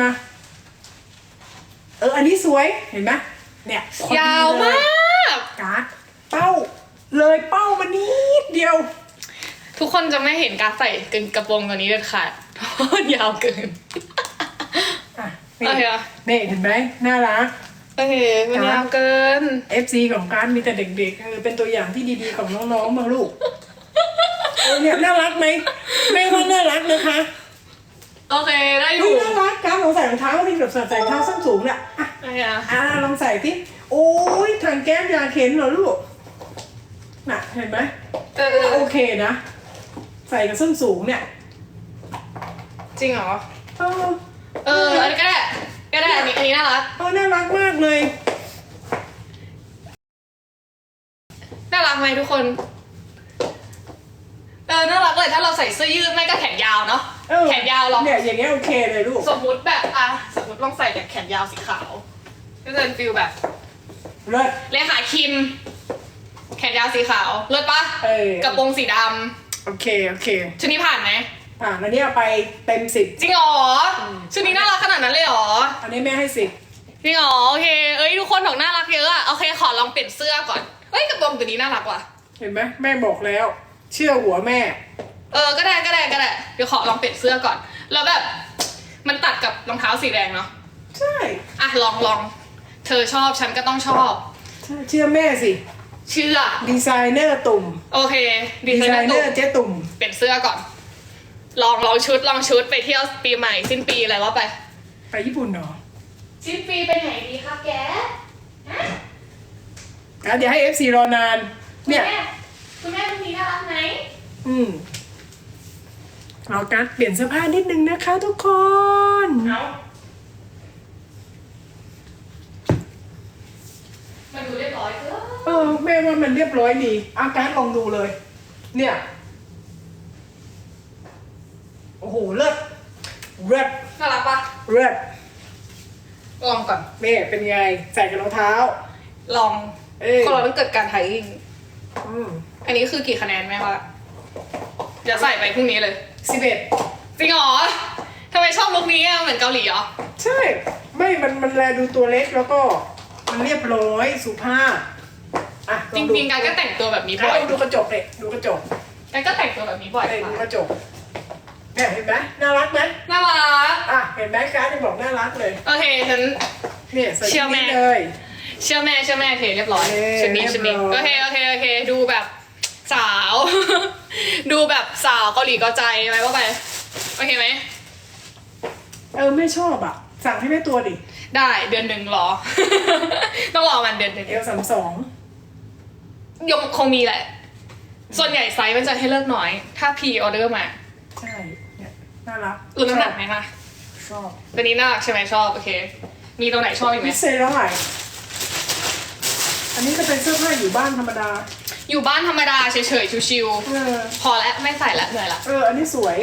มา เออ อันนี้สวย เห็นไหมเนี่ยพอดียาวมาก การ์ดเป้า เลยเป้ามานิดเดียว ทุกคนจะไม่เห็นการดใส่กระโปรงตัวนี้เด็ดขาดเพราะมันยาวเกิน อะโอเคนี่อะ นี่เห็นไหมน่ารัก โอเคมันยาวเกิน FC ของการดมีแต่เด็กๆเออเป็นตัวอย่างที่ดีๆของน้องๆบางลูกเออเนี่ยน่ารักไหมแม่ว่าน่ารักนะคะ โอเคได้อนี่ยู่น่ารักการดลองใส่รองเท้าที่แบบใส่รองเท้าส้นสูงเนี่ยอะโอเคอะอ่าลองใส่ที่โอ้ยทางแก้มยาเข็นเหรอลูกน่ะเห็นไหมเออเออโอเคนะ ใส่กับส้นสูงเนี่ยจริงเหรอ เออเอออันนี้ก็ได้ก็ได้อันนี้อันนี้น่ารัก เออน่ารักมากเลยน่ารักไหมทุกคน เออน่ารักเลยถ้าเราใส่เสื้อยืดไม่ก็แขนยาวเนาะ เออแขนยาวลองเนี่ยอย่างเงี้ยโอเคเลยลูก สมมุติแบบอะสมมติลองใส่แบบแขนยาวสีขาว ก็จะเป็นฟิลแบบ เลิศ เลขาคิม แขนยาวสีขาวเลิศปะเออ กระโปรงสีดโอเค โอเคำชุดนี้ผ่านไหมอะแล้วเนี่ยเอาไปเต็มสิบจริงเหรอชุดนี้น่ารักขนาดนั้นเลยเหรออันนี้แม่ให้สิบจริงเหรอโอเคเอ้ยทุกคนบอกน่ารักเยอะอะโอเคขอลองเปลี่ยนเสื้อก่อนเฮ้ยกระโปรงตัวนี้น่ารักว่ะเห็นไหมแม่บอกแล้ว เชื่อหัวแม่ เออก็ได้ก็ได้ก็ได้เดี๋ยวขอลองเปลี่ยนเสื้อก่อน แล้วแบบ มันตัดกับรองเท้าสีแดงเนาะใช่ อะลองลองเธอชอบฉันก็ต้องชอบ ใช่เชื่อแม่สิ เชื่อ ดีไซเนอร์ตุ่ม โอเคดีดีไซไซเนเนออร์ร์เจ๊ตุ่ม เปลี่ยนเสื้อก่อน ลองลองชุดลองชุดไปเที่ยวปีใหม่สิ้นปีอะไรว่าไป ไปญี่ปุ่นเหรอสิ้นปีไปไหนดีคะแกอะเดี๋ยวให้ FC รอนาน เนี่ย คุณแม่คุณแม่วันนี้น่ารักไหมอืม เอาการดเปลี่ยนเสื้อผ้านิดนึงนะคะทุกคนเอามันดูเรียบร้อยเกินเออแม่ว่ามันเรียบร้อยดีอาการดลองดูเลย เนี่ย โอ้โหเลิศเลิศน่ารักปะเลิศลองก่อน แม่เป็นไง ใส่กับรองเท้า ลองเอ้ยคนเราต้องเกิดการไทยอิงอืมอันนี้คือกี่คะแนนแม่คะเดี๋ยวใส่ไปพรุ่งนี้เลย สิบเอ็ดจริงเหรอทำไมชอบลุคนี้อะเหมือนเกาหลีเหรอใช่ ไม่มันมันแลดูตัวเล็กแล้วก็ มันเรียบร้อยสุภาพอะลจองดูริงๆการก็แต่งตัวแบบนี้การบ่อยลองดูกระจกเลยดูกระจกการก็แต่งตัวแบบนี้บ่อยเอ้ยดูมากระจกเนี่ยเห็นไหมน่ารักไหมน่ารักอะเห็นไหมการดยังบอกน่ารักเลยโอเคฉัน เนี่ยใส่เชื่อชุดแม่นี้เลย เชื่อแม่เชื่อแม่โอเคเรียบร้อยเออชุดนี้ชุดนี้เรีโอยบร้อยเคโอเคโอเคดูแบบ สาว ดูแบบสาวเกาหลีเกาใจอะไรว่าไปโอเคไหมเออไม่ชอบอะ สั่งให้แม่ตัวดิ ได้เดือนหนึ่งรอ ต้องรอมันเดือนหนึ่งเอลสามสองยมคงมีแหละ ส่วนใหญ่ไซส์มันจะให้เลือกน้อย ถ้าพีออเดอร์มาใช่เนี่ยน่ารักรู้น้ำหนักไหมคะชอบตัวนี้น่ารักใช่ไหมชอบโอเค มีตัวไหนชอบอีกไหมพิเศษแล้วไหร่อันนี้ก็เป็นเสื้อผ้าอยู่บ้านธรรมดา อยู่บ้านธรรมดาเฉยๆชิวเออๆพอแล้วไม่ใส่ละเหนื่อยละ เออ อันนี้สวย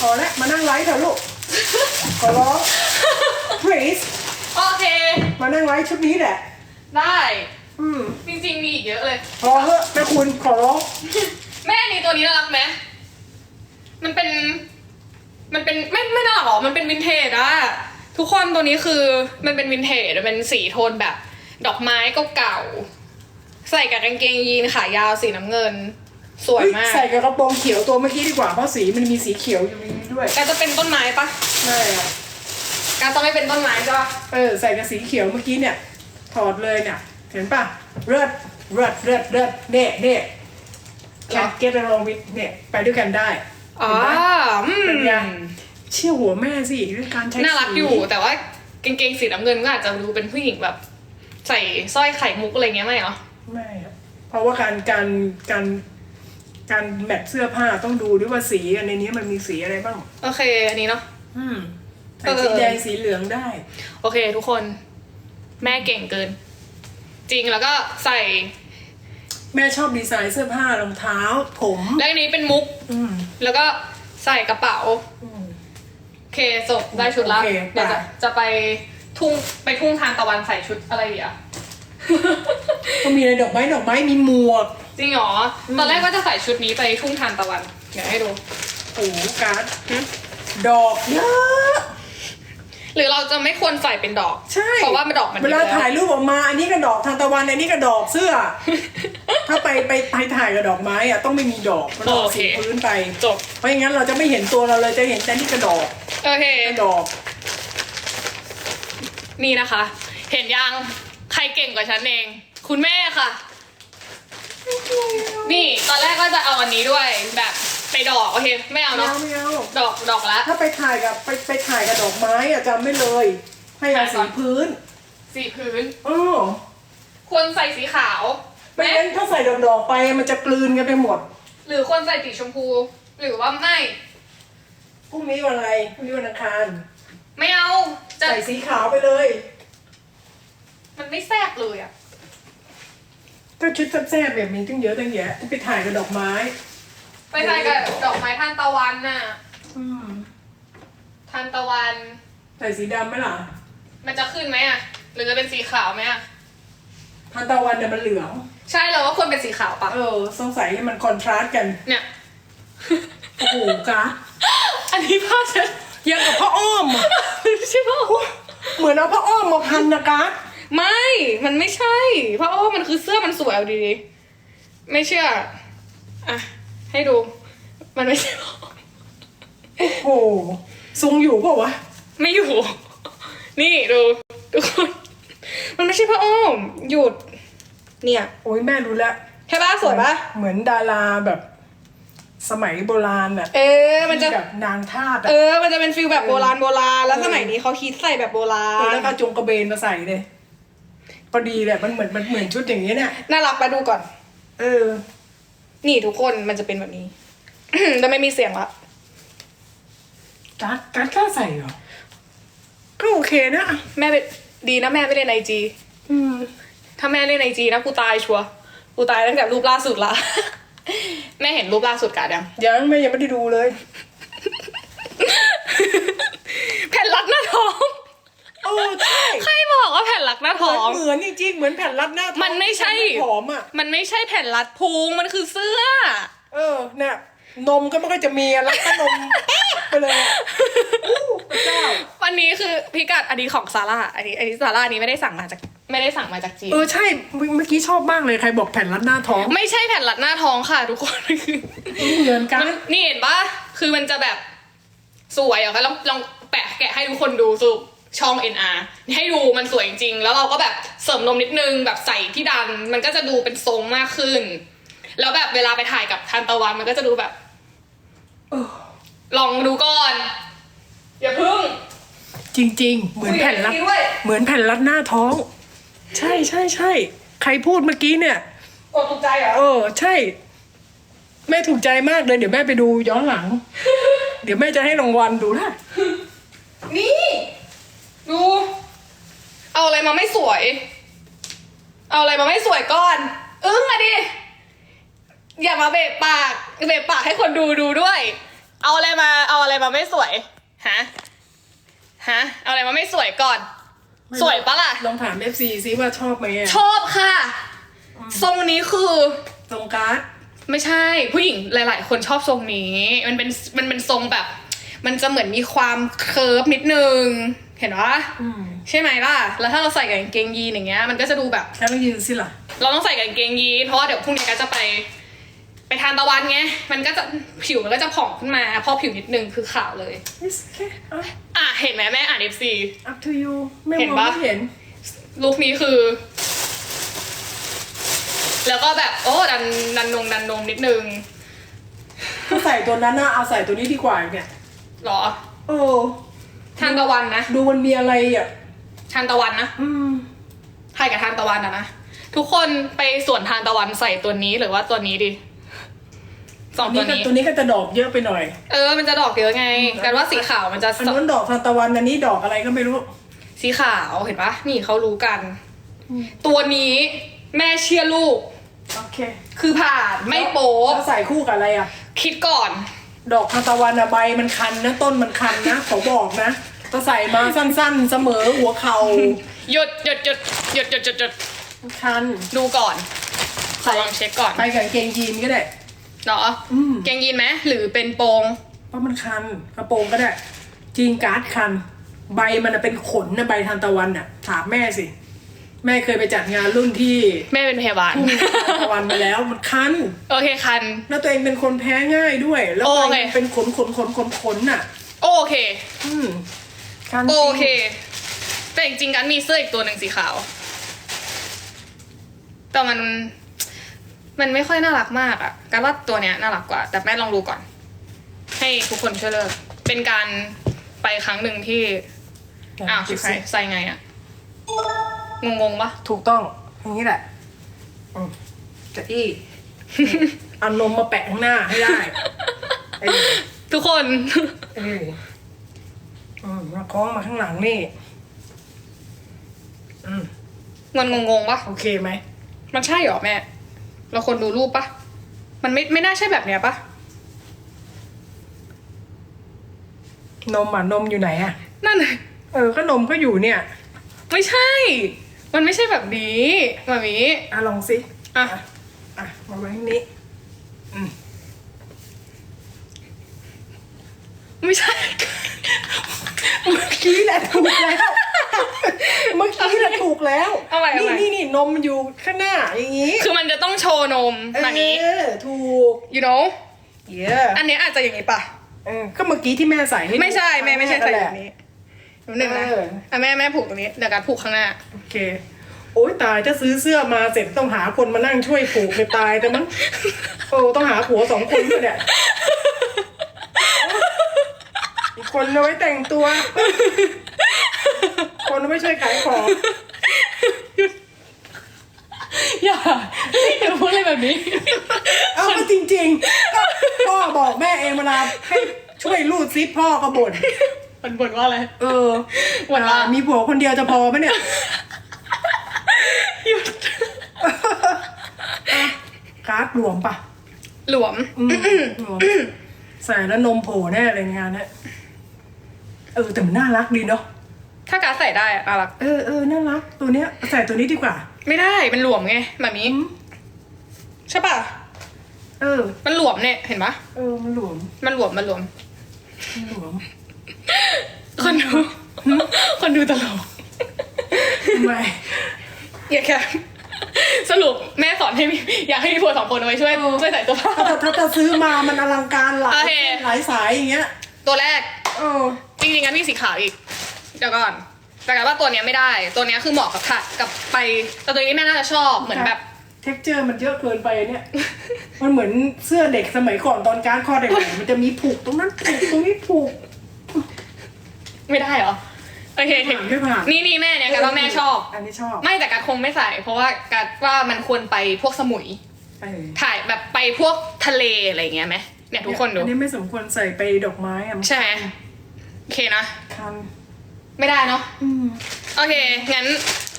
พอแล้วมานั่งไลฟ์เถอะลูกขอร้อง please โอเค มานั่งไลฟ์ชุดนี้แหละ ได้ อืมจริงๆมีอีกเยอะเลย พอเถอะแม่คุณขอร้องแม่นี่ตัวนี้น่ารักไหมมันเป็น มันเป็นไม่ไม่น่ารักหรอ มันเป็นวินเทจอะทุกคนตัวนี้คือมันเป็นวินเทจมันเป็นสีโทนแบบ ดอกไม้เก่าๆ ใส่กับกางเกงยีนขายาวสีน้ำเงิน สวยมาก ใส่กับกระโปรงเขียวตัวเมื่อกี้ดีกว่าเพราะสีมันมีสีเขียวอยู่ในนี้ด้วยการจะเป็นต้นไม้ปะใช่อะการจะไม่เป็นต้นไม้ใช่ปะเออใส่กับสีเขียวเมื่อกี้เนี่ย ถอดเลยเนี่ย เห็นป่ะเลิศเลิศเลิศเลิศเน่เน่แคทเก็ตลองวิดเนี่ยไปด้วยกันได้อ๋อเห็นปะอืเป็นไงมเชื่อหัวแม่สิเรื่องการใช้น่ารักสีอยู่แต่ว่ากางเกงสีน้ำเงินก็อาจจะดูเป็นผู้หญิงแบบ ใส่สร้อยไข่มุกอะไรเงี้ยไหมเหรอ ไม่อะเพราะว่าการการการการแมทเสื้อผ้าต้องดูด้วยว่าสีอันในนี้มันมีสีอะไรบ้าง โอเค อันนี้เนาะ อืมใส่เออสีแดงสีเหลืองได้ โอเค ทุกคน แม่เก่งเกิน จริงแล้วก็ใส่ แม่ชอบดีไซน์เสื้อผ้ารองเท้า ผมแล้วอันนี้เป็นมุก อืมแล้วก็ใส่กระเป๋าอืม โอเคจบได้ชุดละโอเคเดี๋ยวจะไป จะไปทุ่งไปทุ่งทานตะวันใส่ชุดอะไรดีอะ ก็มีอะไรดอกไม้ดอกไม้มีหมวกจริงเหรอ ตอนแรกว่าจะใส่ชุดนี้ไปทุ่งทานตะวัน เดี๋ยวให้ดู โอ้โหการ์ดหึดอกเยอะหรือเราจะไม่ควรใส่เป็นดอก ใช่เพราะว่ามันดอกมันเวลาเยอะถ่ายรูปออกมา อันนี้ก็ดอกทานตะวันอันนี้ก็ดอกเสื้อ ถ้าไปไปไปถ่ายกับดอกไม้อะต้องไม่มีดอกมันดอกโอเคสีพื้นไปจบเพราะอย่างนั้นเราจะไม่เห็นตัวเราเลยจะเห็นแต่นี่กระดอกโอเคกระดอก นี่นะคะ เห็นยังใค รเก่งกว่าฉันเอง คุณแม่ค่ะ นี่ตอนแรกก็จะเอาอันนี้ด้วยแบบไปดอกโอเคไม่เอาไม่เนาะเอาไม่เอาดอกดอกละ ถ้าไปถ่ายกับไปไปถ่ายกับดอกไม้อะจำไม่เลย ให้เอาถ่ายก่สีอนพื้น สีพื้นอ๋อควรใส่สีขาวไม่ไหมงั้นถ้าใส่ดอกๆไปมันจะกลืนกันไปหมด หรือควรใส่สีชมพู หรือว่าไม่พรุ่งนี้วันอะไรพรุ่งนี้วันอังคาร ไม่เอาจะใส่สีขาวไปเลย มันไม่แซ่บเลยอะก็ชุดแซ่บๆแบบนี้ตั้งเยอะตั้งแยะไปถ่ายกับดอกไม้ ไปถ่ายกับดอกไม้ทานตะวันน่ะอืมทานตะวัน ใส่สีดำไหมล่ะมันจะขึ้นไหมอะหรือจะเป็นสีขาวไหมอะทานตะวันเนี่ยมันเหลือง ใช่เราว่าควรเป็นสีขาวปะเออ สงสัยให้มันคอนทราสต์กัน เนี่ย โอ้โหกะอันนี้ภาพฉันยังกับพ่ออ้อมอะ ไม่ใช่พ่อเหมือนเอาพ่ออ้อมมาพันนะกะ ไม่ มันไม่ใช่ เพราะว่ามันคือเสื้อมันสวยเอาดีๆไม่เชื่อ อะ ให้ดู มันไม่ใช่พ่อโอ้โหทรงอยู่เปล่าวะ ไม่อยู่ นี่ดูทุกคนมันไม่ใช่พ่ออ้อม หยุด เนี่ย โอ้ยแม่รู้แล้วใช่ปะสวยปะเหมือนดาราแบบ สมัยโบราณอะเออ มันจะ ที่แบบนางทาสเออะอมันจะเป็นฟิลแบบโบราณโบราณ แล้วสมัยนี้เขาคิดใส่แบบโบราเออณแล้วก็จงกระเบนมาใส่เลย พอดีแหละมันเหมือนมันเหมือนชุดอย่างนี้เนี่ยน่ารักไปดูก่อน เออ นี่ทุกคนมันจะเป็นแบบนี้แต่ไม่มีเสียงละการ์ดการ์ดกล้าใส่เหรอ ก็โอเคนะ แม่เป็นดีนะแม่ไม่เล่นไอจีอืม ถ้าแม่เล่นไอจีนะกูตายชัวร์กูตายตั้งแต่รูปล่าสุดละ แม่เห็นรูปล่าสุดกะดังยังไม่ยังไม่ได้ดูเลย แผ่นรัดหน้าท้อง โอ้ใช่ใครบอกว่าแผ่นรัดหน้าท้อง เหมือนจริงๆเหมือนแผ่นรัดหน้าท้องมันไม่ใช่ผอมอะมันไม่ใช่แผ่นรัดพุงมันคือเสื้อ เออเนี่ยนมก็ไม่ค่อยจะมีอะรัดก็นมไปเลยอะอู้พระเจ้าวันนี้คือพิกัดอันนี้ของซาร่าอันนี้อันนี้ซาร่าอันนี้ไม่ได้สั่งมาจากไม่ได้สั่งมาจากจีนเออใช่เมื่อเมื่อกี้ชอบมากเลยใครบอกแผ่นรัดหน้าท้อง ไม่ใช่แผ่นรัดหน้าท้องค่ะ ทุกคนคือเหมือนกันมันนี่เห็นปะคือมันจะแบบสวยอะคะลองลองแปะแกะให้ทุกคนดูสุ ช่อง NR ให้ดูมันสวยจริงๆแล้วเราก็แบบเสริมนมนิดนึงแบบใส่ที่ดัน มันก็จะดูเป็นทรงมากขึ้น แล้วแบบเวลาไปถ่ายกับทันตะวันมันก็จะดูแบบเออลองดูก่อน อย่าพึ่งจริง ๆ เหมือนแผ่นรัดคุยกับพี่ด้วยเหมือนแผ่นรัดหน้าท้อง ใช่ใช่ใช่ใครพูดเมื่อกี้เนี่ย กดถูกใจเหรอ เออใช่ แม่ถูกใจมากเลย เดี๋ยวแม่ไปดูย้อนหลัง เดี๋ยวแม่จะให้รางวัลดูนะนี่ ดู เอาอะไรมาไม่สวย เอาอะไรมาไม่สวยก่อน อึ้งอะดิ อย่ามาเบะปาก เบะปากให้คนดูดูด้วย เอาอะไรมา เอาอะไรมาไม่สวย ฮะ ฮะ เอาอะไรมาไม่สวยก่อนสวยปะล่ะ ลองถามเอฟซีซิว่าชอบไหมอะชอบค่ะ ทรงนี้คือ ตรงการ์ดไม่ใช่ ผู้หญิงหลาย ๆ คนชอบทรงนี้ มันเป็นมันเป็นทรงแบบ มันจะเหมือนมีความเคิร์ฟนิดนึง เห็นปะอืมใช่ไหมล่ะ แล้วถ้าเราใส่กับกางเกงยีนอย่างเงี้ยมันก็จะดูแบบแล้วต้องยืนสิล่ะ เราต้องใส่กับกางเกงยีนเพราะว่าเดี๋ยวพรุ่งนี้ก็จะไป ไปทานตะวันไงมันก็จะผิวมันก็จะผ่องขึ้นมาพอผิวนิดนึงคือขาวเลย It's okay อะอะเห็นไหมแม่อ่าน FC up to you ไม่เห็นมองปะไม่เห็นลุคนี้คือ แล้วก็แบบโอ้ดันดันนงดันนมนิดนึงถ้าใส่ตัวนั้นนะเอาใส่ตัวนี้ดีกว่าเนี่ยเหรอ โอ้ ทานตะวันนะ ดูมันมีอะไรอะทานตะวันนะอืมถ่ายกับทานตะวันอะนะ ทุกคนไปสวนทานตะวันใส่ตัวนี้หรือว่าตัวนี้ดีสองอันตันี้วก็นี้ ตัวนี้ก็จะดอกเยอะไปหน่อย เออ มันจะดอกเยอะไง กันว่าสีขาวมันจะอันนู้นดอกทานตะวันอันนี้ดอกอะไรก็ไม่รู้ สีขาวเห็นปะนี่เขารู้กัน ตัวนี้แม่เชื่อลูก โอเค คือผ่านไม่โป๊ะแล้วใส่คู่กับอะไรอะ คิดก่อน ดอกทานตะวันอะใบมันคันนะต้นมันคันนะขอบอกนะ ถ้าใส่มาสั้นๆ เสมอหัวเข่าหยุดหยุดหยุดหยุดหยุดหยุดหยุดคัน ดูก่อนขอลองเช็คก่อนไปกับกางเกงยีนก็ได้เนาะอืมเกงยีนไหมหรือเป็นโปรงเพราะมันคันกระโปรงก็ได้จีนการ์ดคัน ใบมันนะเป็นขนนะใบทานตะวันน่ะถามแม่สิ แม่เคยไปจัดงานรุ่นที่แม่เป็นพยาบาล ทุ่งทานตะวันมาแล้วมันคัน โอเคคัน แล้วตัวเองเป็นคนแพ้ง่ายด้วย แล้วโอใบเคมันเป็นขนขนขนขนขนน่ะ โอเค อืม คันจโอริงเค แต่จริงๆกันมีเสื้ออีกตัวหนึ่งสีขาว แต่มัน มันไม่ค่อยน่ารักมากอะกันว่าตัวเนี้ยน่ารักกว่า แต่แม่ลองดูก่อน ให้ทุกคนช่วยเลือกเป็นการไปครั้งหนึ่งที่ อ้าวชิบหายใส่ไงอะงงๆปะถูกต้องอย่างนี้แหละอืมจะอี้เอานมมาแปะข้างหน้าให้ได้เออทุกคนเอออืมมาคล้องมาข้างหลังนี่ อืมมันงงๆปะโอเคไหมมันใช่เหรอแม่ เราคนดูรูปปะมันไม่ไม่น่าใช่แบบเนี้ยปะนมอะนมอยู่ไหนอะ นั่นน่ะเออก็นมก็อยู่เนี่ย ไม่ใช่ มันไม่ใช่แบบนี้มามีอะลองสิอะอะมาไว้ที่นี้อืมไม่ใช่ เมื่อกี้แหละถูกแล้ว เมื่อกี้แหละถูกแล้วเอาใหม่เอาใหม่นี่นี่นี่นมมันอยู่ข้างหน้าอย่างนี้คือมันจะต้องโชว์นมแบบนี้ เออถูก you know เย้อันเนี้ยอาจจะอย่างนี้ปะเออก็เมื่อกี้ที่แม่ใส่ให้ดูไม่ใช่แม่ไม่ใช่ใส่แหแบละบนี้นิดนึงนะเอออะแม่แม่ผูกตรงนี้เดี๋ยวการผูกข้างหน้า โอเค โอ้ยตายถ้าซื้อเสื้อมาเสร็จต้องหาคนมานั่งช่วยผูกเลยตายแต่มั้งโอ้ต้องหาผัวสองคนด้วยเนี่ย อีกคนเอาไว้แต่งตัว คนเอาไว้ช่วยขายของอย่าอย่าพูดอะไรแบบนี้ เอาก็จริงๆก็พ่อบอกแม่เองเวลาให้ช่วยรูดซิปพ่อก็บ่นมันบ่นว่าอะไร เออบ่นว่าอ่ามีผัวคนเดียวจะพอไหมเนี่ยหยุดการ์ดหลวมปะหลวมอืมหลวม ใส่แล้วนมโผล่แน่เลยงานเนี้ย เออแต่มันน่ารักดีเนาะถ้าการดใส่ได้อะน่ารัก เออเออน่ารักตัวเนี้ยใส่ตัวนี้ดีกว่า ไม่ได้มันหลวมไงแบบนี้ใช่ปะเออ มันหลวมเนี่ยเห็นปะเออมันหลวม มันหลวมมันหลวมมันหลวมคนดูคนดูตลกทำไมอย่าแค่สรุปแม่สอนให้มีอยากให้มีผัวสองคนเอาไว้ช่วยช่วยใส่ตัวผ้าถ้าถ้าถ้าซื้อมามันอลังการหลายโอเคเส้นหลายสายอย่างเงี้ย ตัวแรก เออ จริงๆงั้นมีสีขาวอีก เดี๋ยวก่อน แต่กันว่าตัวเนี้ยไม่ได้ ตัวเนี้ยคือเหมาะกับค่ะกับไป แต่ตัวนี้แม่น่าจะชอบ เหมือนแบบ เท็กเจอร์มันเยอะเกินไปเนี่ย มันเหมือนเสื้อเด็กสมัยก่อนตอนการดข้อเด็กๆมันจะมีผูกตรงนั้นผูกตรงนี้ผูก ไม่ได้เหรอ โอเคไม่ผ่านไม่ผ่าน นี่นี่แม่เนี่ยกันว่าแม่ชอบ อันนี้ชอบไม่แต่กัดคงไม่ใส่ เพราะว่ากัดว่ามันควรไปพวกสมุย เออถ่ายแบบไปพวกทะเลอะไรอย่างเงี้ยไหมเนี่ยทุกคนดู อันนี้ไม่สมควรใส่ไปดอกไม้อะมันใช่ไหม โอเคนะ คันไม่ได้เนาะ อืมโอเค งั้น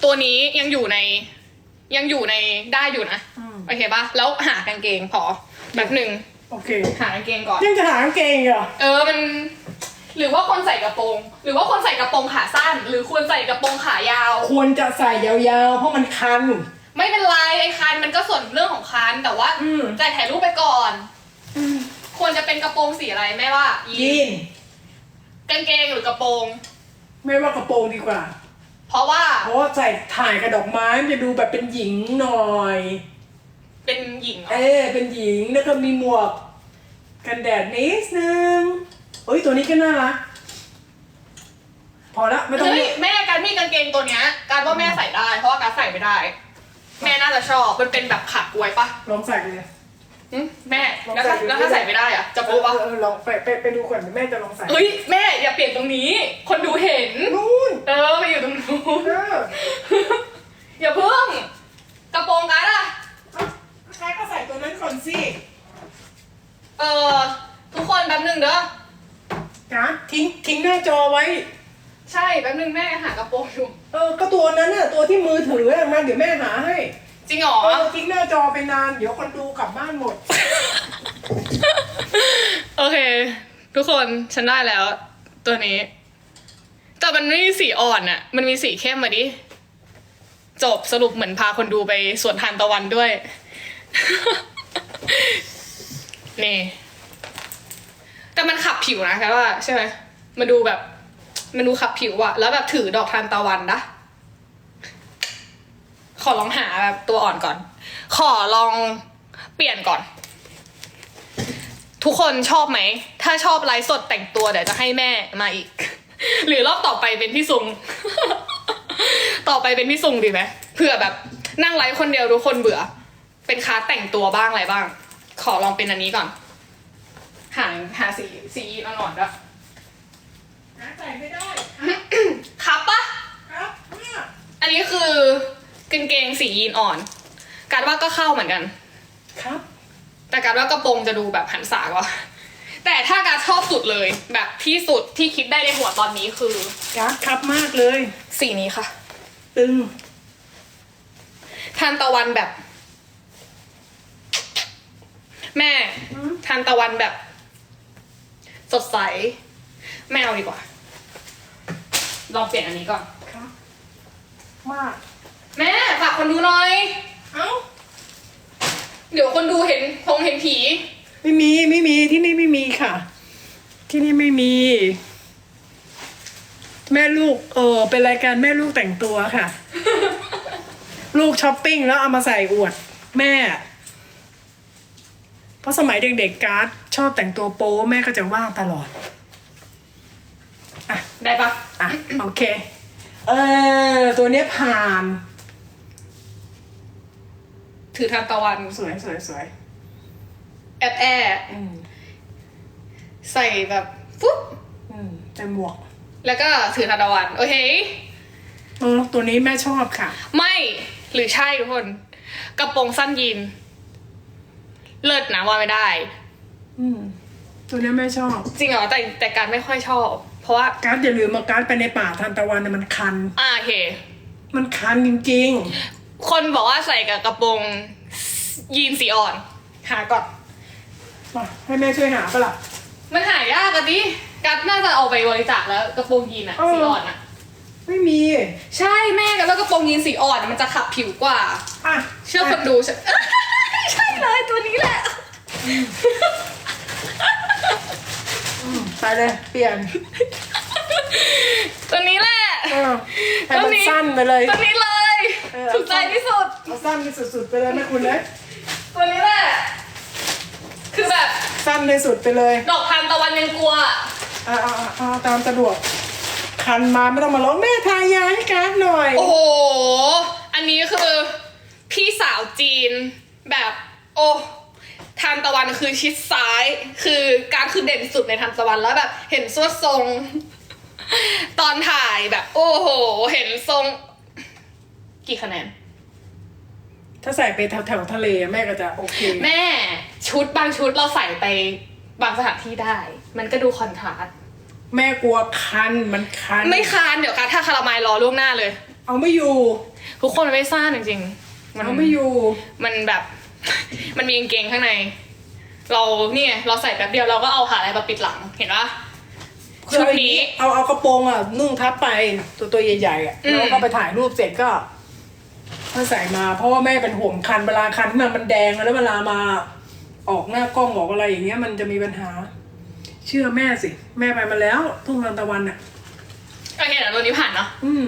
ตัวนี้ยังอยู่ใน ยังอยู่ในได้อยู่นะ อืมโอเคปะแล้วหากางเกงพอแบบหนึ่งโอเค หากางเกงก่อน ยังจะหากางเกงอีกเหรอ เออ มัน หรือว่าคนใส่กระโปรง หรือว่าคนใส่กระโปรงขาสั้น หรือควรใส่กระโปรงขายาว ควรจะใส่ยาวๆ เพราะมันคัน ไม่เป็นไรไอ้คันมันก็ส่วนเรื่องของคันแต่ว่าอืม จ่ายถ่ายรูปไปก่อน ควรจะเป็นกระโปรงสีอะไรแม่ว่ายีน กางเกงหรือกระโปรง ไม่ว่ากระโปรงดีกว่า เพราะว่าเพราะว่าใส่ถ่ายกับดอกไม้มันจะดูแบบเป็นหญิงหน่อย เป็นหญิงเหรเอออเป็นหญิงแล้วก็มีหมวก กันแดดนิดนึงเอ้ยตัวนี้ก็น่ารักพอละไม่ต้องเฮ้ยแม่การมีกางเกงตัวเนี้ย การว่าแม่ใส่ได้ เพราะว่าการใส่ไม่ได้ แม่น่าจะชอบมันเป็นแบบขากล้วยปะลองใส่เลย หึแม่แล้วถ้าแล้วถ้าใส่ไม่ได้อะจะเอโป๊ะอปะเออลองไปไปไปดูก่อนเดี๋ยวแม่จะลองใส่เฮ้ยแม่อย่าเปลี่ยนตรงนี้ คนดูเห็น นู่นเออไปอยู่ตรงนู้นเอออย่าเพิ่ง กระโปรงการดอะใครก็ใส่ตัวนั้นก่อนสิเออทุกคนแป๊บหนึงเด้อ การดทิ้งทิ้งหน้าจอไว้ ใช่แป๊บหนึงแม่หากระโปรงอยู่ เออก็ตัวนั้นน่ะตัวที่มือถืออะมาเดี๋ยวแม่หาให้ จริงเหรอ เออทิ้งหน้าจอไปนาน เดี๋ยวคนดูกลับบ้านหมด โอเค ทุกคนฉันได้แล้ว ตัวนี้ แต่มันไม่มีสีอ่อนอะมันมีสีเข้มมาดิ จบสรุปเหมือนพาคนดูไปสวนทานตะวันด้วย นี่ แต่มันขับผิวนะแค่ว่าใช่ไหมมันดูแบบ มันดูขับผิวอะแล้วแบบถือดอกทานตะวันนะ ขอลองหาแบบตัวอ่อนก่อน ขอลองเปลี่ยนก่อน ทุกคนชอบไหม ถ้าชอบไลฟ์สดแต่งตัวเดี๋ยวจะให้แม่มาอีก หรือรอบต่อไปเป็นพี่ซุง ต่อไปเป็นพี่ซุงดีไหมเผื่อแบบนั่งไลฟ์คนเดียวทุกคนเบื่อ เป็นคลาสแต่งตัวบ้างอะไรบ้าง ขอลองเป็นอันนี้ก่อน หาหาสีสีอ่อนๆด้วยหาใส่ไม่ได้ ครับปะครับเนี่ยอันนี้คือ กางเกงสียีนอ่อน การว่าก็เข้าเหมือนกัน ครับ แต่การว่ากระโปรงจะดูแบบหันษากว่า แต่ถ้าการชอบสุดเลยแบบที่สุดที่คิดได้ในหัวตอนนี้คือการ์ดครับมากเลย สีนี้ค่ะ ตึงทานตะวันแบบ แม่อืมทานตะวันแบบ สดใสไม่เอาดีกว่า ลองเปลี่ยนอันนี้ก่อน ครับ มาก แม่ฝากคนดูหน่อย เอ้า เดี๋ยวคนดูเห็นคงเห็นผี ไม่มีไม่มีที่นี่ไม่มีค่ะ ที่นี่ไม่มี แม่ลูกเออเป็นรายการแม่ลูกแต่งตัวค่ะ ลูกช้อปปิ้งแล้วเอามาใส่อวด แม่ เพราะสมัยเด็กๆการ์ดชอบแต่งตัวโป๊แม่ก็จะว่างตลอดอะได้ปะอะ โอเค เออ ตัวเนี้ยผ่าน ถือทานตะวัน สวยสวยสวยแอบแอบอืมใส่แบบฟุ๊บอืมแต่หมวกแล้วก็ถือทานตะวัน โอเค เออตัวนี้แม่ชอบค่ะ ไม่หรือใช่ทุกคนกระโปรงสั้นยีน เลิศนะว่าไม่ได้ อืมตัวเนี้ยแม่ชอบ จริงเหรอแต่แต่การไม่ค่อยชอบ เพราะว่า การ์ดอย่าลืมมาการ์ดไปในป่าทานตะวันเนี่ยมันคัน อ่าโอเค มันคันจริง คนบอกว่าใส่กับกระโปรงยีนสีอ่อน หาก่อนๆมาให้แม่ช่วยหาปะล่ะ มันหายากอะดิกัดน่าจะเอาไปบริจาคแล้วกระโปรงยีนอะเออ สีอ่อนอะไม่มีใช่แม่กับว่ากระโปรงยีนสีอ่อนมันจะขับผิวกว่า อะเชื่อคนดูใช่ใช่เลยตัวนี้แหละอืม ไปเลยเปลี่ยนตัวนี้แหละเออให้มันสั้นไปเลย ตัวนี้เลยเออ ถูกใจที่สุด เอาสั้นที่สุดๆไปเลยแม่คุณเลยตัวนี้แหละ คือแบบสั้นที่สุดไปเลยดอกทานตะวันยังกลัวอ่าอ่าอ่าตามสะดวก คันมาไม่ต้องมาร้องแม่ทายาให้การ์ดหน่อย โอ้โห อันนี้คือ พี่สาวจีนแบบ โอ้ ทานตะวันคือชิดซ้าย คือการคือเด่นสุดในทานตะวันแล้วแบบ เห็นสวดทรง ตอนถ่ายแบบ โอ้โห เห็นทรง กี่คะแนน ถ้าใส่ไปแถวๆทะเลแม่ก็จะโอเค แม่ชุดบางชุดเราใส่ไปบางสถานที่ได้ มันก็ดูคอนทราสต์แม่กลัวคันมันคัน ไม่คานเดี๋ยวการถ้าคารามายรอล่วงหน้าเลย เอาไม่อยู่ ทุกคนมันไม่ซ่านจริงๆ มันเอาไม่อยู่ มันแบบ มันมีกางเกงข้างใน เราเนี่ยเราใส่แป๊บเดียวเราก็เอาขาอะไรมาปิดหลังเห็นปะชุดนี้เอาเอากระโปรงอะนุ่งทับไปตัวตัวใหญ่ๆอะอืมแล้วก็ไปถ่ายรูปเสร็จก็ก็ใส่มาเพราะว่าแม่เป็นห่วงคันเวลาคันที่มันมันแดงแล้วเวลามาออกหน้ากล้องออกอะไรอย่างเงี้ย มันจะมีปัญหา เชื่อแม่สิ แม่ไปมาแล้ว ทุ่งนันตะวันอะโอเคเดี๋ยวตัวนี้ผ่านเนาะอืม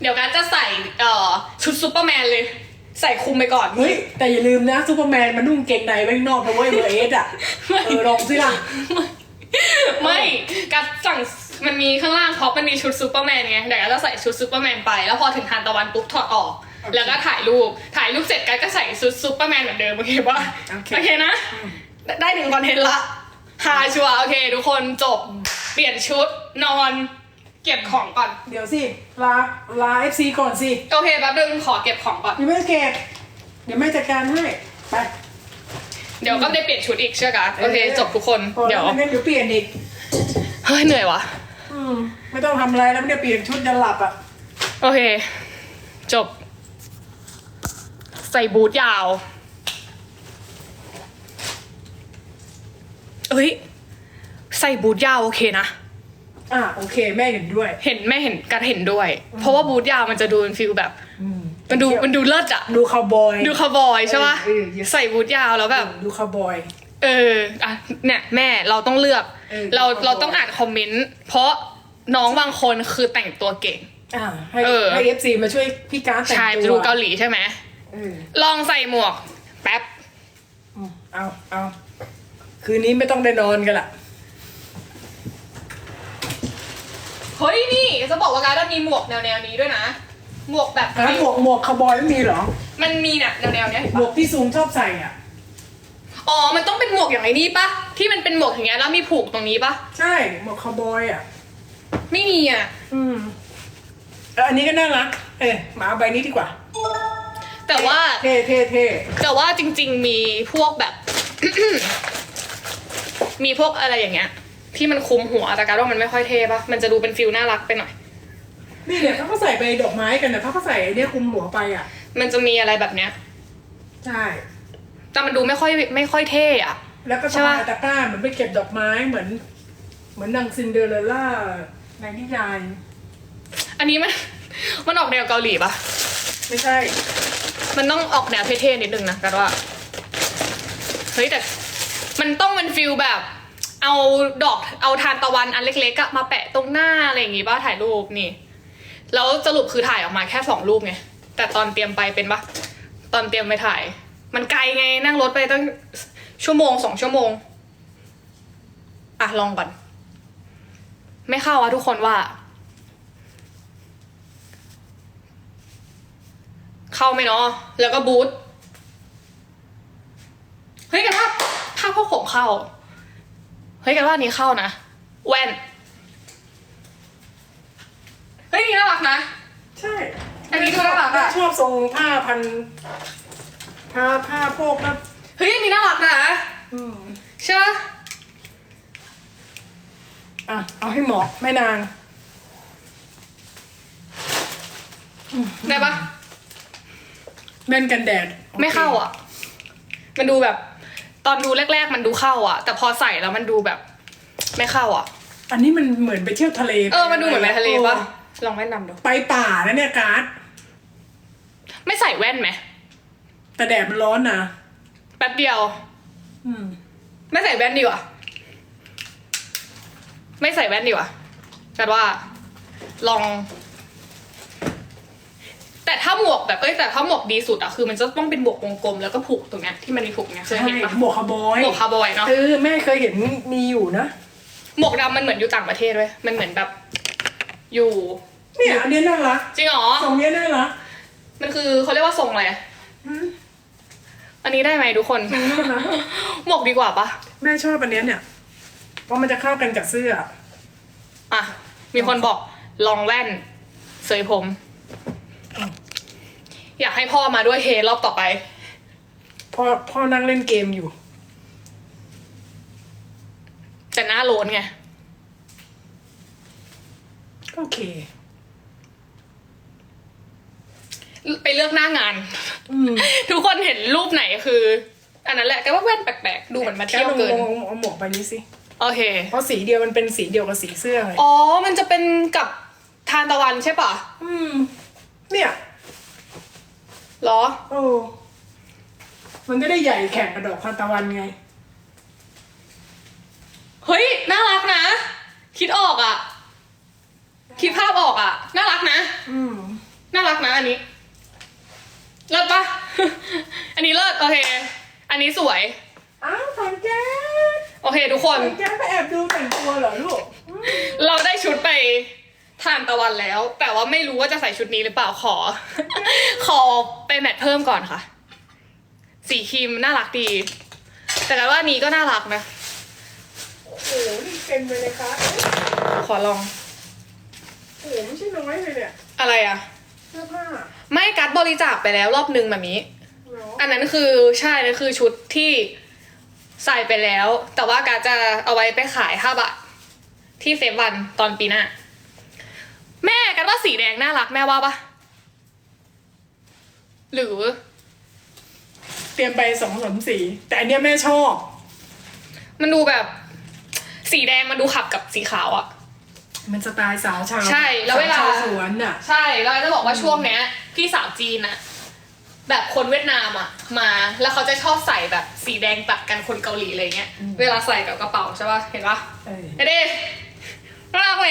เดี๋ยวการจะใส่เอ่อชุดซูเปอร์แมนเลย ใส่คลุมไปก่อนเฮ้ยแต่อย่าลืมนะซูเปอร์แมนมันนุ่งเกงในไว้ข้างนอกนะเว้ยเบอร์เอสอะเออลองสิล่ะ ไม่การสั่งมันมีข้างล่างเพราะมันมีชุดซูเปอร์แมนไงเดี๋ยวการจะใส่ชุดซูเปอร์แมนไป แล้วพอถึงทานตะวันปุ๊บถอดออกโอเคแล้วก็ถ่ายรูปถ่ายรูปเสร็จการก็ใส่ชุดซูเปอร์แมนเหมือนเดิมโอเคปะโอเค โอเคนะ ได้หนึ่งคอนเทนต์ละฮาชัวร์โอเค ทุกคนจบเปลี่ยนชุดนอน เก็บของก่อน เดี๋ยวสิลาลาเอฟซีก่อนสิโอเคแป๊บนึงขอเก็บของก่อน ยังไม่ได้เก็บเดี๋ยวแม่จัดการให้ไปเดี๋ยวก็ได้เปลี่ยนชุดอีกเชื่อกันโอเคจบทุกคน พอเดี๋แล้ยว วไม่งั้นเดี๋ยวเปลี่ยนอีกเฮ้ยเหนื่อยวะอืมไม่ต้องทำอะไรแล้วไม่ได้เปลี่ยนชุดจะหลับอะโอเค จบ ใส่บูทยาวเอ้ย ใส่บูทยาวโอเคนะ อะโอเค แม่เห็นด้วย เห็นแม่เห็นการเห็นด้วย เพราะว่าบูทยาวมันจะดูเป็นฟิลแบบ อืมมันดูมันดูเลิศอะดูคาวบอย ดูคาวบอยใช่ปะเออเออ ใส่บูทยาวแล้วแบบ ดูคาวบอย เอออะเนี่ยแม่เราต้องเลือก เออเราดูคาวบอยเราต้องอ่านคอมเมนต์เพราะน้องบางคนคือแต่งตัวเก่งอ่าให้เออ ให้เอฟซีมาช่วยพี่การดแต่งใช่ตัวจะดูเกาหลีใช่ไหมเออลองใส่หมวกแป๊บอืมเอาเอาคืนนี้ไม่ต้องได้นอนกันละ เฮ้ยนี่จะบอกว่าการดมีหมวกแนวแนวๆนี้ด้วยนะ หมวกแบบอะหมวกหมวกคาวบอยไม่มีเหรอ มันมีเนี่ยแนวแนวๆเนี้ยเห็นหมวปะกที่ซูงชอบใส่อะ อ๋อ มันต้องเป็นหมวกอย่างไอ้นี้ปะที่มันเป็นหมวกอย่างเงี้ยแล้วมีผูกตรงนี้ปะใช่หมวกคาวบอยอะ ไม่มีอะ อืมเอออันนี้ก็น่ารัก เออมาเอาใบนี้ดีกว่า แต่ว่าเท่เท่เท่แต่ว่าจริง ๆ มีพวกแบบ มีพวกอะไรอย่างเงี้ย ที่มันคุมหัวแต่การว่ามันไม่ค่อยเท่ปะมันจะดูเป็นฟิลน่ารักไปหน่อย นี่เนี่ยเขาก็ใส่ไปดอกไม้กันนะเขาก็ใส่ไอ้เนี่ยคลุมหัวไปอะ มันจะมีอะไรแบบเนี้ย ใช่ แต่มันดูไม่ค่อยไม่ค่อยเท่อะแล้วก็ใช่สะปะพายตะกร้าเหมือนไปเก็บดอกไม้เหมือน เหมือนนางซินเดอเรลล่าในนิยาย อันนี้มันมันออกแนวเกาหลีปะไม่ใช่ มันต้องออกแนวเท่ๆนิดนึงนะกันว่า เฮ้ยแต่ มันต้องเป็นฟิลแบบ เอาดอกเอาทานตะวันอันเล็กๆอะมาแปะตรงหน้าอะไรอย่างงี้ป่ะถ่ายรูปนี่ แล้วสรุปคือถ่ายออกมาแค่สองรูปไง แต่ตอนเตรียมไปเป็นปะตอนเตรียมไปถ่าย มันไกลไงนั่งรถไปตั้งชั่วโมงสองชั่วโมง อะลองก่อน ไม่เข้าอะทุกคนว่า เข้าไหมเนาะแล้วก็บูทเฮ้ยกันว่าถ้าพวกผมเข้า ฮ้ยกันว่าอันนี้เข้านะแว่นเฮ้ยนี่น่ารักนะ ใช่อันนี้ดูน่ารักอะ ชอบทรงผ้าพันผ้าผ้าโพกนะเฮ้ยอันนี้น่ารักนะอืมใช่ปะอะ เอาให้เหมาะแม่นาง ได้ปะแม่นกันแดดไม่เข้าอะ มันดูแบบ ตอนดูแรก ๆ มันดูเข้าอะ แต่พอใส่แล้วมันดูแบบ ไม่เข้าอะ อันนี้มันเหมือนไปเที่ยวทะเลเออมันดูเหมือนไปทะเลปะออลองแว่นดำดู ไปป่านะเนี่ยการ์ดไม่ใส่แว่นไหมแต่แดดมันร้อนนะแป๊บเดียว อืม ไม่ใส่แว่นดีกว่า ไม่ใส่แว่นดีกว่ากันว่า ลอง แต่ถ้าหมวกแบบเอ้ยแต่ถ้าหมวกดีสุดอะคือมันจะต้องเป็นหมวกวงกลมแล้วก็ผูกตรงเนี้ยที่มันมีผูกเนี้ยเคยใช่เห็นปะหมวกคาวบอยหมวกคาร์บอยเนาะเออแม่เคยเห็นมีอยู่นะ หมวกดำมันเหมือนอยู่ต่างประเทศด้วยมันเหมือนแบบ อยู่ เนี่ยอันนี้น่ารักจริงเหรอทรงเนี้ยน่ารักมันคือเขาเรียกว่าทรงอะไรอืมอันนี้ได้ไหมทุกคน น่ารักหมวกดีกว่าปะแม่ชอบอันเนี้ยเนี่ยเพราะมันจะเข้ากันกับเสื้อ อะมีคนบอกลองแว่น เสยผมอืม อยากให้พ่อมาด้วยเฮรอบต่อไป พ่อพ่อนั่งเล่นเกมอยู่ แต่หน้าโลนไงก็โอเค ไปเลือกหน้างาน อืมทุกคนเห็นรูปไหนคือ อันนั้นแหละก็ว่าแว่นแปลกๆ ดูเหมือนมาเที่ยวเกิน แค่ลองลองเอาหมวกไปนี้สิ โอเค เพราะสีเดียวมันเป็นสีเดียวกับสีเสื้อไงอ๋อ มันจะเป็นกับทานตะวันใช่ปะ อืม เนี่ยเหรอ โอ้มันก็ได้ใหญ่แข่งกับดอกทานตะวันไง เฮ้ย น่ารักนะ คิดออกอะ คิดภาพออกอะ น่ารักนะ อืมน่ารักนะอันนี้ เลิศปะ อันนี้เลิศโอเค อันนี้สวย อ้าวถังแก๊สโอเคทุกคนถังแก๊สไปแอบดูแต่งตัวเหรอลูกอืมเราได้ชุดไป ทานตะวันแล้ว แต่ว่าไม่รู้ว่าจะใส่ชุดนี้หรือเปล่าขอ ขอไปแมทเพิ่มก่อนค่ะ สีครีมน่ารักดี แต่กันว่าอันนี้ก็น่ารักนะ โอ้โหนี่เต็มเลยนะคะขอลอง โอ้โหไม่ใช่น้อยเลยเนี่ยอะไรอะเสื้อผ้าไม่การดบริจาคไปแล้วรอบนึงแบบนี้ เนาะอันนั้นคือใช่นั่นคือชุดที่ใส่ไปแล้ว แต่ว่าการดจะเอาไว้ไปขายห้าบาทที่เซฟวันตอนปีหน้า แม่กันว่าสีแดงน่ารักแม่ว่าปะหรือ เตรียมไปสองสามสี แต่อันเนี้ยแม่ชอบ มันดูแบบ สีแดงมันดูขับกับสีขาวอะ มันสไตล์สาวชาวใช่แล้วเวลา สชสวนอะ ใช่แล้วจะบอกว่าช่วงเนี้ยพี่สาวจีนอะแบบคนเวียดนามอะมาแล้วเขาจะชอบใส่แบบสีแดงตัดกันคนเกาหลีอะไรเงี้ยอืมเวลาใส่กับกระเป๋าใช่ปะเห็นปะเออไอ้เด้ น่ารักไหม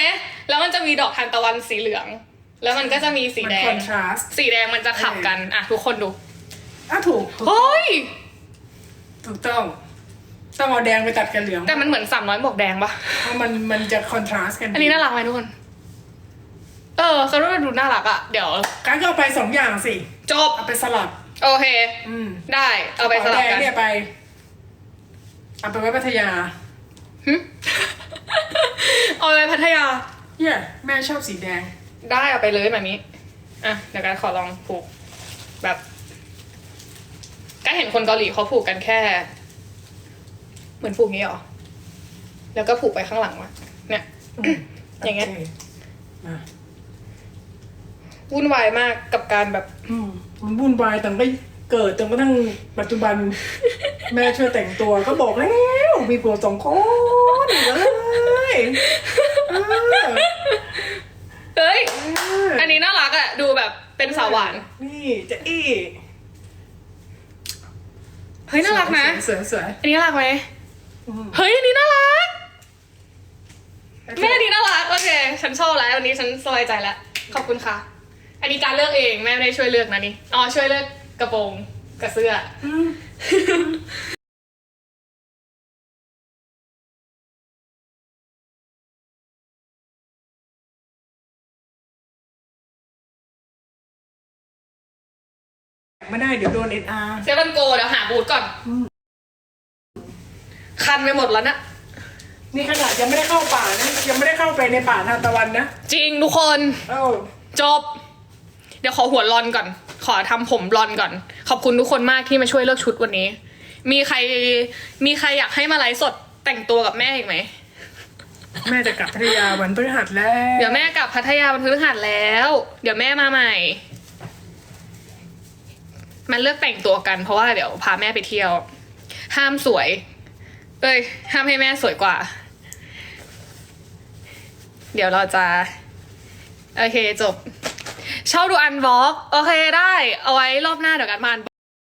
แล้วมันจะมีดอกทานตะวันสีเหลือง แล้วมันก็จะมีสีมันแดคองนทราสต์สีแดงมันจะขับกันอะทุกคนดูอะถูกถูกเฮ้ยถูกต้อง ต้องเอาแดงไปตัดกับเหลืองแต่มันเหมือนสามร้อยบวกแดงปะเพราะมันมันจะคอนทราสต์กันอันนี้น่ารักไหมทุกคน เออเขาว่ามันดูน่ารักอะเดี๋ยว การก็เอาไปสองอย่างสิ จบ เอาไปสลับ โอเค อืมได้เอาไปสลับแดกังน เนี่ยไป เอาไปไว้พัทยาหึ เอาไปพัทยา เนี่ยแม่ชอบสีแดง ได้เอาไปเลยแบบนี้ อะเดี๋ยวกันขอลองผูก แบบก็เห็นคนเกาหลีเขาผูกกันแค่ เหมือนผูกนี้เหรอ แล้วก็ผูกไปข้างหลังวะเนี่ย อย่างเงี้ยโคมาวุ่นวายมากกับการแบบอืมมันวุ่นวายตั้งแต่ เกิดจนกระทั่งปัจจุบัน แม่ช่วยแต่งตัวก็บอกแล้วมีผัวสองคนเลยเออเฮ้ยเอออันนี้น่ารักอะดูแบบเป็นสาวหวาน นี่เจะอี้เฮ้ยน่ารักนะ สวยๆสวยอันนี้น่ารักไหมๆอืมเฮ้ยอันนี้น่ารักแม่อันนี้น่ารักโอเค ฉันชอบแล้ววันนี้ฉันสบายใจแล้ว ขอบคุณค่ะ อันนี้การเลือกเองแม่ไม่ได้ช่วยเลือกนะนี่ อ๋อช่วยเลือก กระโปรงกับเสื้ออืมไม่ได้เดี๋ยวโดนเอ็นอาร์เซเว่นโกเดี๋ยวหาบูธก่อน คันไปหมดแล้วนะ นี่ขนาดยังไม่ได้เข้าป่านะ ยังไม่ได้เข้าไปในป่าทานตะวันนะ จริงทุกคน เอ้าจบ เดี๋ยวขอหัวรอนก่อน ขอทำผมรอนก่อน ขอบคุณทุกคนมากที่มาช่วยเลือกชุดวันนี้ มีใครมีใครอยากให้มาไลฟ์สดแต่งตัวกับแม่อีกไหมแม่จะกลับพัทยาวันพฤหัสแล้ว เดี๋ยวแม่กลับพัทยาวันพฤหัสแล้ว เดี๋ยวแม่มาใหม่ มันเลือกแต่งตัวกันเพราะว่าเดี๋ยวพาแม่ไปเที่ยว ห้ามสวย เอ้ย ห้ามให้แม่สวยกว่า เดี๋ยวเราจะ โอเคจบ ชอบดูอันบล็อกโอเคได้ เอาไว้รอบหน้าเดี๋ยวกันมาอัน